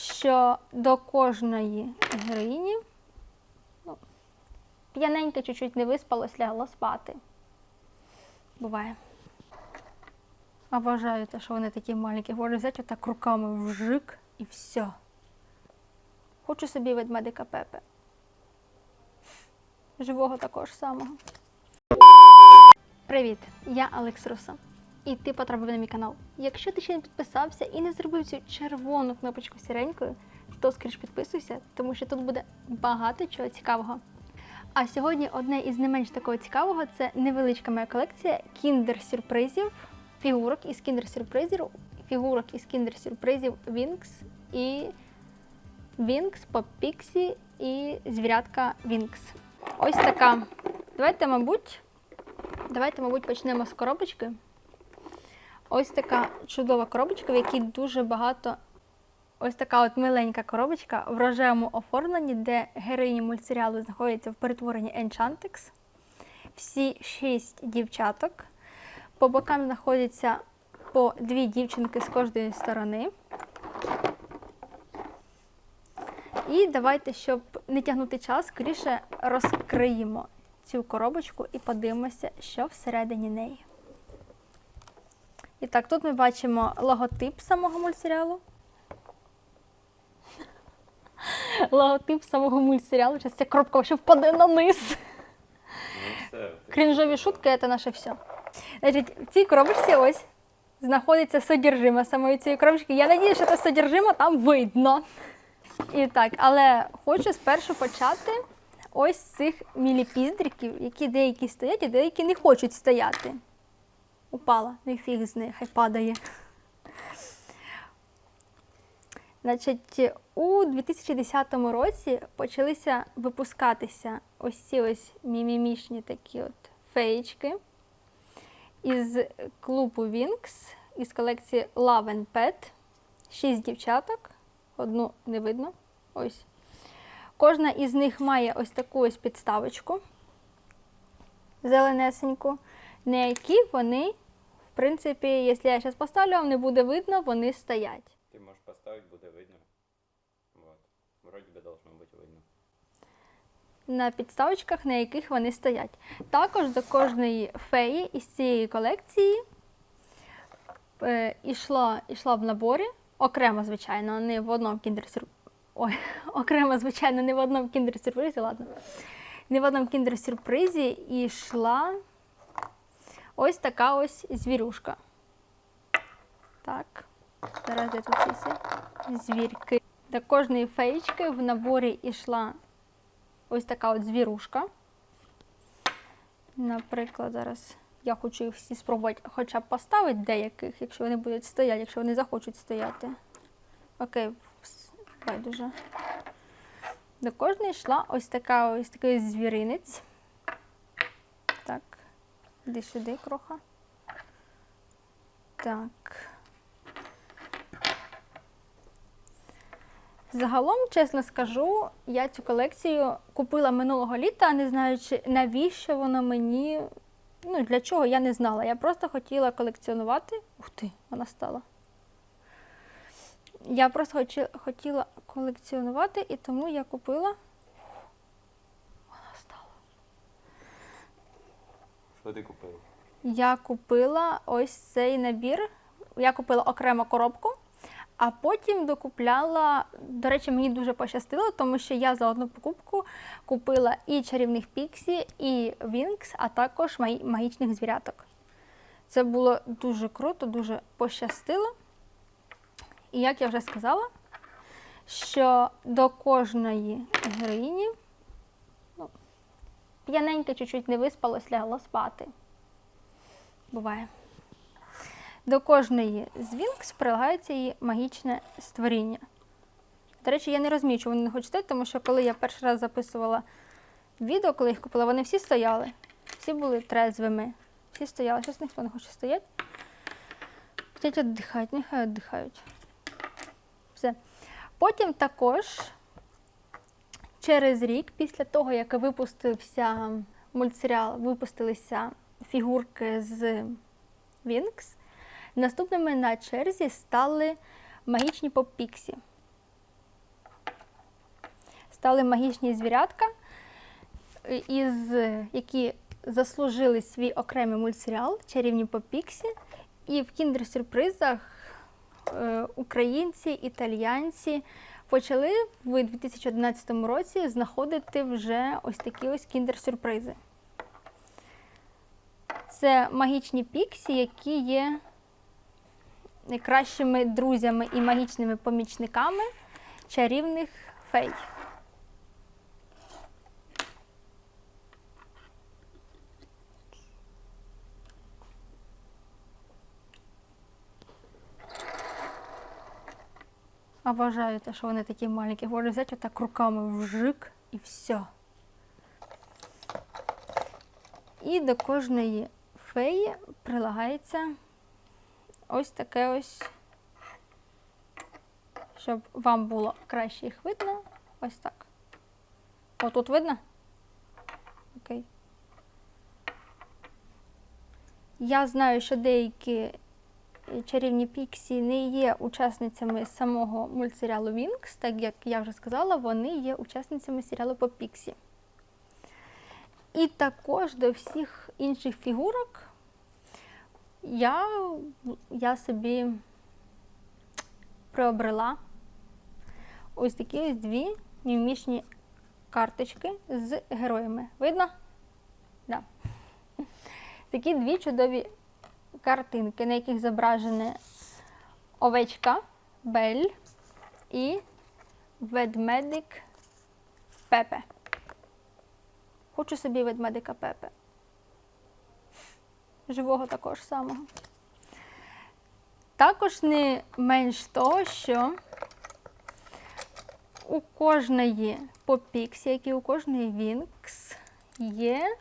що до кожної героїні ну, п'яненька чуть-чуть не виспалось, лягла спати. Буває. А вважаю, те, що вони такі маленькі. Можна взяти отак руками вжик і все. Хочу собі ведмедика Пепе. Живого також самого. Привіт! Я Алекс Руса. І ти потрапив на мій канал. Якщо ти ще не підписався і не зробив цю червону кнопочку сіренькою, то скоріш підписуйся, тому що тут буде багато чого цікавого. А сьогодні одне із не менш такого цікавого це невеличка моя колекція кіндер-сюрпризів, фігурок із кіндер-сюрпризів, фігурок із кіндер-сюрпризів Wings і Pop Pixie і звірятка Wings. Ось така. Давайте, мабуть, давайте, мабуть, почнемо з коробочки. Ось така чудова коробочка, в якій дуже багато. Ось така от миленька коробочка в рожевому оформленні, де героїні мультсеріалу знаходяться в перетворенні Enchantrix. Всі шість дівчаток. По бокам знаходяться по дві дівчинки з кожної сторони. І давайте, щоб не тягнути час, скоріше розкриємо цю коробочку і подивимося, що всередині неї. І так, тут ми бачимо логотип самого мультсеріалу. Логотип самого мультсеріалу. Зараз ця коробка ще впаде на низ. Ну. Крінжові шутки це наше все. Значить, в цій коробочці ось знаходиться содержиме самої цієї коробочки. Я надію, що це содержиме там видно. І так, але хочу спершу почати ось з цих міліпіздриків, які деякі стоять, а деякі не хочуть стояти. Упала, не фіг з них, хай падає. Значить, у 2010 році почалися випускатися ось ці ось мімімішні такі от феєчки із клубу Wings, із колекції Love and Pet. Шість дівчаток, одну не видно. Ось. Кожна із них має ось таку ось підставочку зеленесеньку, на якій вони, в принципі, якщо я зараз поставлю, вам не буде видно, вони стоять. Ты можешь поставить, будет видно. Вот. Вроде бы должно быть видно. на підставочках, на яких вони стоять. Також до кожної феї із цієї колекції е, ішла, ішла в наборі, окремо, звичайно, не в одному кіндер Ой, окремо, звичайно, не в одному кіндер-сюрпризі, ладно. Не в одному кіндер-сюрпризі ішла ось така ось звірюшка. Так, зараз де тут ці звірки. До кожної феєчки в наборі ішла ось така от звірушка. Наприклад, зараз я хочу їх всі спробувати хоча б поставити деяких, якщо вони будуть стояти, якщо вони захочуть стояти. Окей, байдуже. До кожної йшла ось така ось такий звіринець. Іди сюди, кроха. Так. Загалом, чесно скажу, я цю колекцію купила минулого літа, не знаючи, навіщо воно мені. Ну, для чого я не знала. Я просто хотіла колекціонувати. Ух ти, вона стала. Я просто хотіла колекціонувати, і тому я купила. Вона стала. Что ты купил? Я купила ось цей набір. Я купила окрему коробку, а потім докупляла. До речі, мені дуже пощастило, тому що я за одну покупку купила і чарівних Піксі, і Вінкс, а також магічних звіряток. Це було дуже круто, дуже пощастило. І як я вже сказала, що до кожної героїні п'яненька чуть-чуть не виспалось, лягла спати. Буває. До кожної з Вінкс прилагається її магічне створіння. До речі, я не розумію, чому вони не хочуть тому що коли я перший раз записувала відео, коли їх купила, вони всі стояли. Всі були трезвими. Всі стояли. Зараз ніхто не хоче стояти. Хотять віддихають, нехай віддихають. Все. Потім також через рік, після того, як випустився мультсеріал, випустилися фігурки з Вінкс, наступними на черзі стали магічні поп-піксі. стали магічні звірятка, із, які заслужили свій окремий мультсеріал Чарівні по Піксі. І в кіндер-сюрпризах е, українці, італіянці почали в 2011 році знаходити вже ось такі ось кіндер-сюрпризи. Це магічні піксі, які є найкращими друзями і магічними помічниками чарівних фей. Обожаю те, що вони такі маленькі. Можна взяти отак руками вжик і все. І до кожної феї прилагається ось таке ось, щоб вам було краще їх видно. Ось так. Отут видно? Окей. Я знаю, що деякі чарівні Піксі не є учасницями самого мультсеріалу Вінкс, так як я вже сказала, вони є учасницями серіалу по Піксі. І також до всіх інших фігурок я, я собі приобрела ось такі ось дві мімішні карточки з героями. Видно? Да. Такі дві чудові картинки, на яких зображені овечка Бель і ведмедик Пепе. Хочу собі ведмедика Пепе. Живого також самого. Також не менш того, що у кожної попіксі, як і у кожної Вінкс, є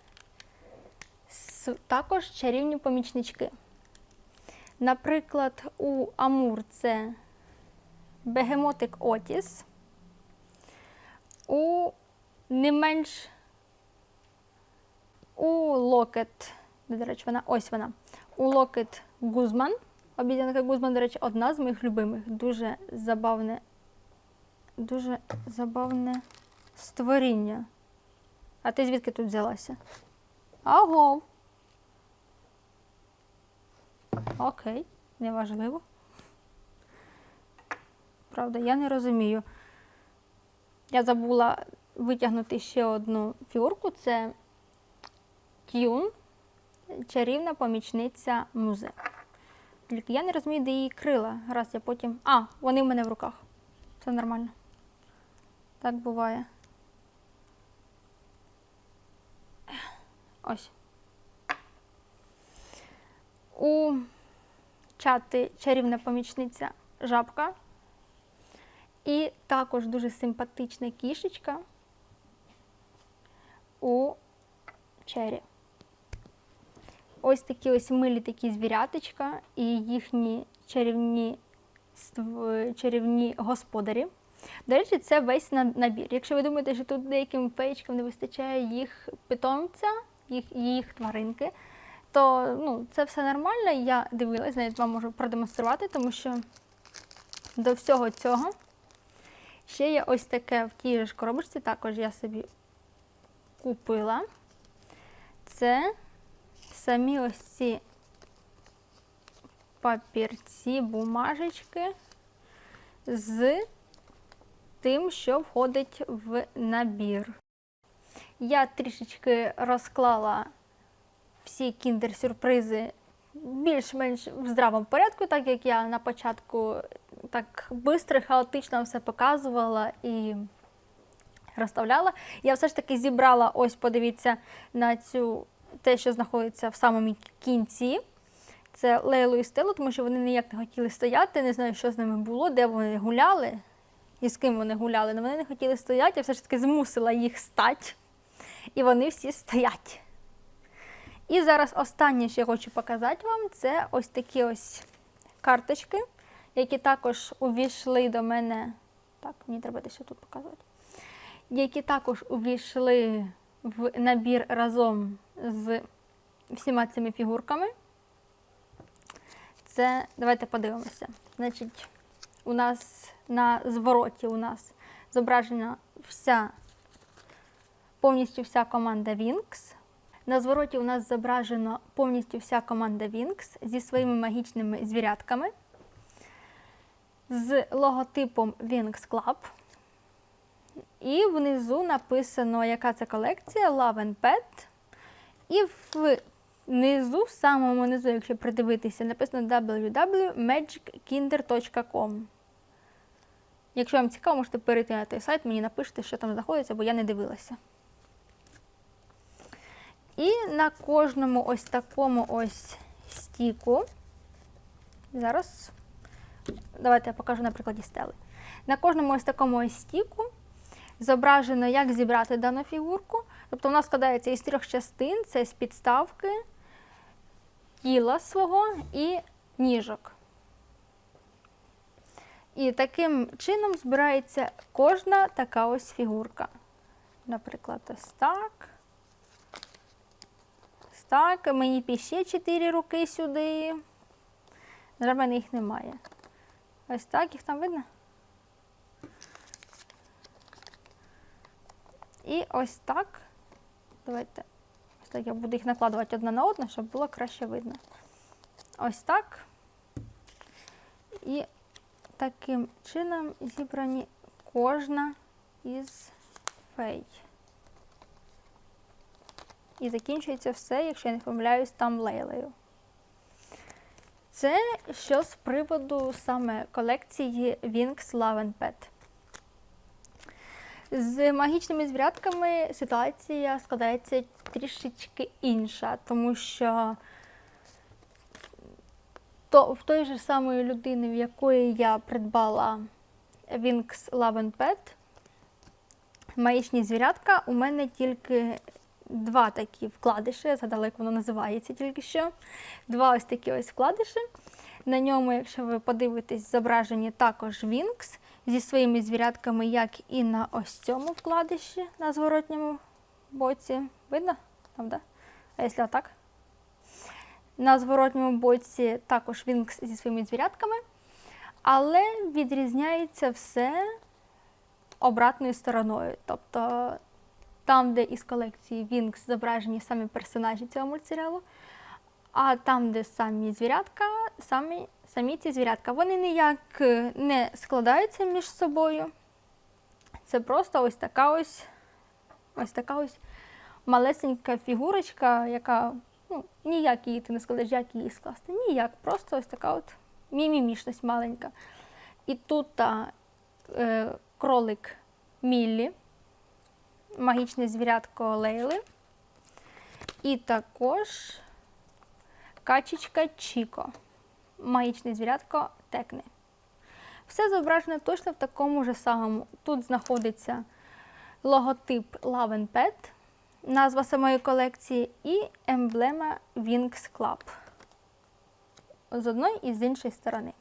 також чарівні помічнички. Наприклад, у Амур це бегемотик Отіс, у не менш у Локет, до речі, вона ось вона. У Локет Гузман. Обіцянка Гузман, до речі, одна з моїх любимих. Дуже забавне, дуже забавне створіння. А ти звідки тут взялася? Аго. Окей, неважливо. Правда, я не розумію. Я забула витягнути ще одну фігурку. Це Тюн, чарівна помічниця музи. Тільки я не розумію, де її крила. Раз я потім. А, вони в мене в руках. Все нормально. Так буває. Ось. У чати чарівна помічниця жабка. І також дуже симпатична кішечка у чері. Ось такі ось милі такі звіряточка і їхні чарівні, чарівні господарі. До речі, це весь набір. Якщо ви думаєте, що тут деяким феєчкам не вистачає їх питомця, їх, їх тваринки, то ну, це все нормально. Я дивилась, навіть вам можу продемонструвати, тому що до всього цього ще є ось таке в тій ж коробочці, також я собі купила. Це самі ось ці папірці, бумажечки з тим, що входить в набір. Я трішечки розклала всі кіндер-сюрпризи більш-менш в здравому порядку, так як я на початку так швидко, хаотично все показувала і розставляла. Я все ж таки зібрала, ось подивіться на цю те, що знаходиться в самому кінці. Це Лейлу і Стелу, тому що вони ніяк не хотіли стояти, не знаю, що з ними було, де вони гуляли і з ким вони гуляли. але вони не хотіли стояти, я все ж таки змусила їх стати. І вони всі стоять. І зараз останнє, що я хочу показати вам, це ось такі ось карточки, які також увійшли до мене. Так, мені треба десь тут показувати. Які також увійшли в набір разом з всіма цими фігурками. Це давайте подивимося. Значить, у нас на звороті у нас зображена вся повністю вся команда Wings. На звороті у нас зображено повністю вся команда Wings зі своїми магічними звірятками, з логотипом Wings Club. І внизу написано, яка це колекція Love and Pet. І внизу, в самому низу, якщо придивитися, написано www.magickinder.com. Якщо вам цікаво, можете перейти на той сайт, мені напишете, що там знаходиться, бо я не дивилася. І на кожному ось такому ось стіку. Зараз давайте я покажу на прикладі стели. На кожному ось такому ось стіку зображено, як зібрати дану фігурку. Тобто вона складається із трьох частин: це з підставки, тіла свого і ніжок. І таким чином збирається кожна така ось фігурка. Наприклад, ось так. Так. Мені б ще чотири руки сюди. На мене їх немає. Ось так, їх там видно? І ось так. Давайте. Ось так я буду їх накладувати одна на одну, щоб було краще видно. Ось так. І таким чином зібрані кожна із фей. І закінчується все, якщо я не помиляюсь, там лейлею. Це що з приводу саме колекції Wings Love and Pet. З магічними звірятками ситуація складається трішечки інша, тому що то, в той же самої людини, в якої я придбала Wings Love and Pet, магічні звірятка, у мене тільки два такі вкладиші, я згадала, як воно називається тільки що. Два ось такі ось вкладиші. На ньому, якщо ви подивитесь, зображені також Wings зі своїми звірятками, як і на ось цьому вкладиші на зворотньому боці. Видно? Там, да? А якщо отак? На зворотньому боці також Wings зі своїми звірятками, але відрізняється все обратною стороною. Тобто там, де із колекції Wings зображені самі персонажі цього мультсеріалу, а там, де самі звірятка, самі, самі ці звірятка, вони ніяк е, не складаються між собою. Це просто ось така ось ось така ось малесенька фігурочка, яка ну, ніяк її ти не складеш, як її скласти. Ніяк, просто ось така от мімімішність маленька. І тут та, е, кролик Міллі, магічне звірятко Лейли. І також качечка Чіко, магічне звірятко Текни. Все зображено точно в такому ж самому. Тут знаходиться логотип Love and Pet, назва самої колекції і емблема Wings Club. З одної і з іншої сторони.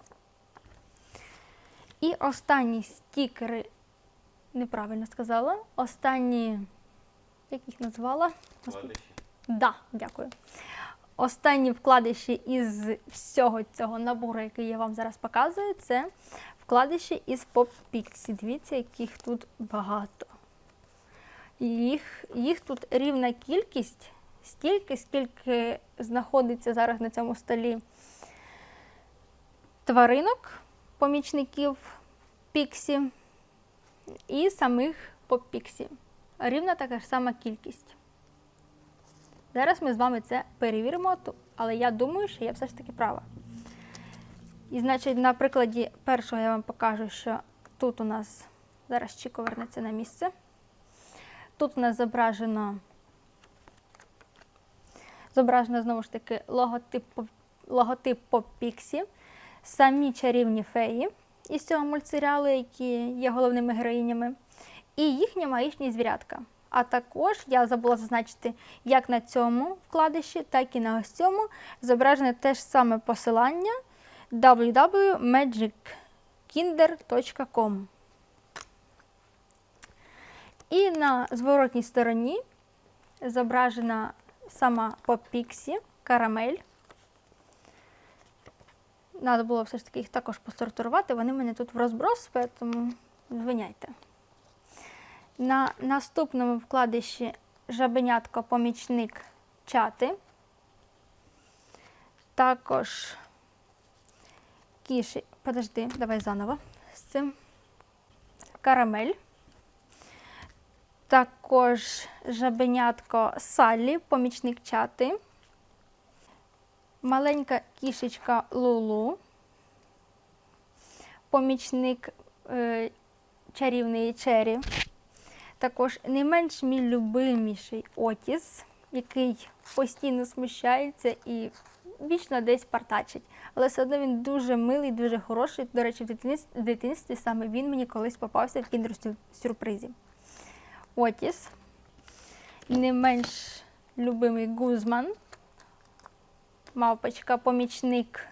І останні стікери, неправильно сказала, останні, як їх назвала? Вкладиші. Да, дякую. Останні вкладиші із всього цього набору, який я вам зараз показую, це вкладиші із Pop Pixie. Дивіться, яких тут багато. Їх, їх тут рівна кількість, стільки, скільки знаходиться зараз на цьому столі тваринок, помічників Піксі і самих Pop Pixie. Рівна така ж сама кількість. Зараз ми з вами це перевіримо, але я думаю, що я все ж таки права. І значить, на прикладі першого я вам покажу, що тут у нас зараз Чіко вернеться на місце. Тут у нас зображено, зображено знову ж таки логотип, логотип Pop Pixie, самі чарівні феї із цього мультсеріалу, які є головними героїнями, і їхні магічні звірятка. А також я забула зазначити, як на цьому вкладиші, так і на ось цьому зображене те ж саме посилання www.magickinder.com. І на зворотній стороні зображена сама Попіксі, карамель. Треба було все ж таки їх також посортувати. Вони мене тут в розброс, тому звиняйте. На наступному вкладиші жабенятко помічник чати. Також кіші. Подожди, давай заново з цим. Карамель. Також жабенятко Саллі, помічник чати. Маленька кішечка Лулу. Помічник е, чарівної Чері. Також не менш мій любиміший Отіс, який постійно смущається і вічно десь партачить. Але все одно він дуже милий, дуже хороший. До речі, в дитинстві, саме він мені колись попався в кіндер-сюрпризі. Отіс. Не менш любимий Гузман. Мавпочка, помічник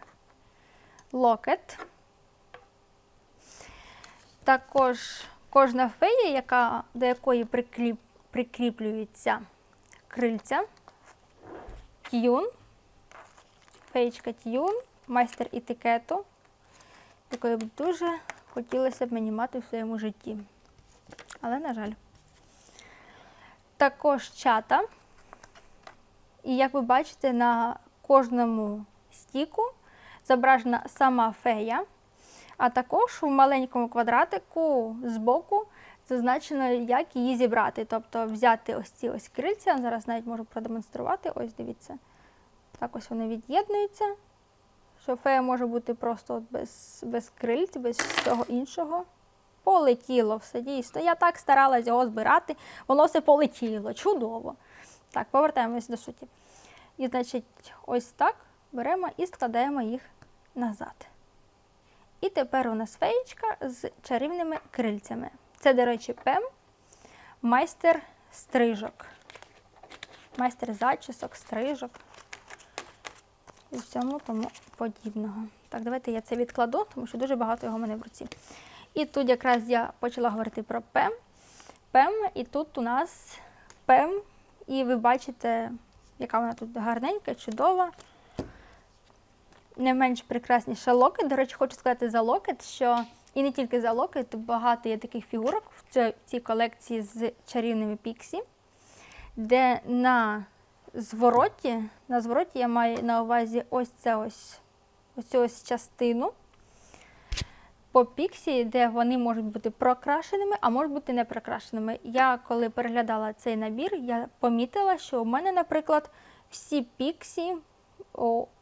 Локет. Також кожна фея, яка, до якої прикліп, прикріплюється крильця. Тюн. Феєчка Тюн, майстер етикету, якої б дуже хотілося б мені мати в своєму житті. Але, на жаль. Також чата. І як ви бачите, на кожному стіку зображена сама фея, а також у маленькому квадратику збоку зазначено, як її зібрати. Тобто взяти ось ці ось крильця. Зараз навіть можу продемонструвати. Ось дивіться. Так ось вони від'єднуються. Що фея може бути просто без, без крильць, без всього іншого. Полетіло все дійсно. Я так старалась його збирати, воно все полетіло. Чудово. Так, повертаємось до суті. І, значить, ось так беремо і складаємо їх назад. І тепер у нас феєчка з чарівними крильцями. Це, до речі, Пем, майстер стрижок. Майстер зачісок, стрижок і всьому тому подібного. Так, давайте я це відкладу, тому що дуже багато його в мене в руці. І тут якраз я почала говорити про Пем. Пем, і тут у нас Пем, і ви бачите, яка вона тут гарненька, чудова. Не менш прекрасніша локет. До речі, хочу сказати за локет, що і не тільки за локет, багато є таких фігурок в цій- колекції з чарівними піксі, де на звороті, на звороті я маю на увазі ось це ось, ось цю ось частину по піксі, де вони можуть бути прокрашеними, а можуть бути не прокрашеними. Я коли переглядала цей набір, я помітила, що у мене, наприклад, всі піксі,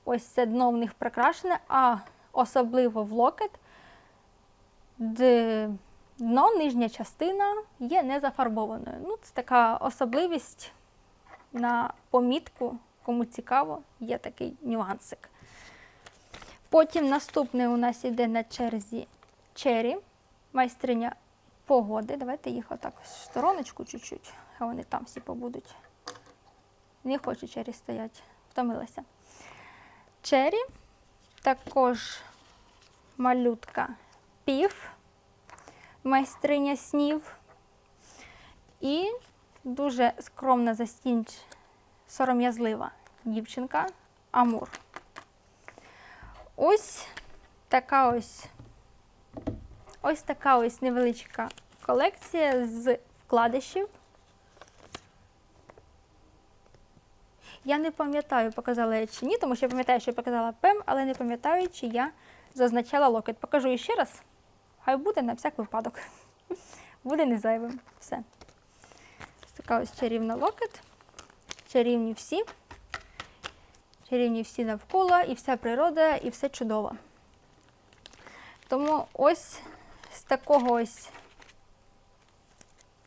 ось це дно в них прокрашене, а особливо в локет, дно, нижня частина є не зафарбованою. Ну, це така особливість на помітку, кому цікаво, є такий нюансик. Потім наступний у нас іде на черзі Чері, майстриня погоди. Давайте їх отак в стороночку чуть-чуть, а вони там всі побудуть. Не хочу Чері стоять, втомилася. Чері, також малютка пів, майстриня снів і дуже скромна застінч, сором'язлива дівчинка Амур. Ось така ось ось така ось невеличка колекція з вкладишів. Я не пам'ятаю, показала я чи ні, тому що я пам'ятаю, що я показала ПЕМ, але не пам'ятаю, чи я зазначала локет. Покажу іще раз. Хай буде на всяк випадок. Буде не зайвим. Все. Ось така ось чарівна локет. Чарівні всі. Чарівні всі навколо, і вся природа, і все чудово. Тому ось з такого ось.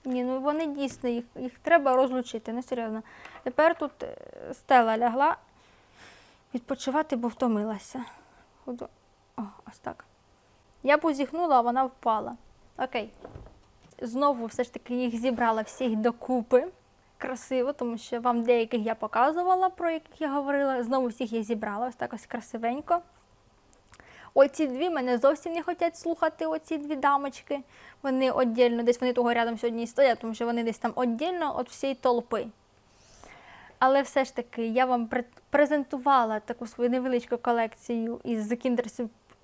Ні, ну вони дійсно, їх, їх треба розлучити, ну серйозно. Тепер тут е, стела лягла відпочивати, бо втомилася. Ходу- О, ось так. Я позіхнула, а вона впала. Окей. Знову все ж таки їх зібрала всіх докупи. Красиво, тому що вам деяких я показувала, про яких я говорила. Знову всіх я зібрала, ось так ось красивенько. Оці дві мене зовсім не хочуть слухати, оці дві дамочки. Вони віддільно, десь вони того рядом сьогодні стоять, тому що вони десь там віддільно від всієї толпи. Але все ж таки я вам презентувала таку свою невеличку колекцію із кіндер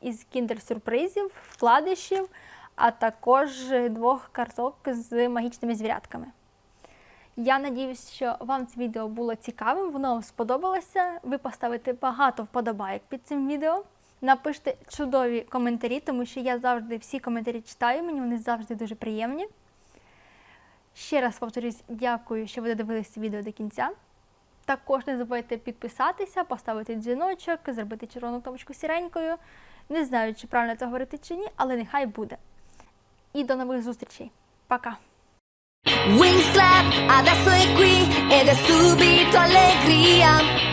із кіндер-сюрпризів, вкладишів. а також двох карток з магічними звірятками. Я надіюсь, що вам це відео було цікавим, воно вам сподобалося. Ви поставите багато вподобайок під цим відео. Напишіть чудові коментарі, тому що я завжди всі коментарі читаю, мені вони завжди дуже приємні. Ще раз повторюсь, дякую, що ви додивилися відео до кінця. Також не забувайте підписатися, поставити дзвіночок, зробити червону кнопочку сіренькою. Не знаю, чи правильно це говорити чи ні, але нехай буде. І до нових зустрічей. Пока! Wings Club adesso è qui ed è subito allegria.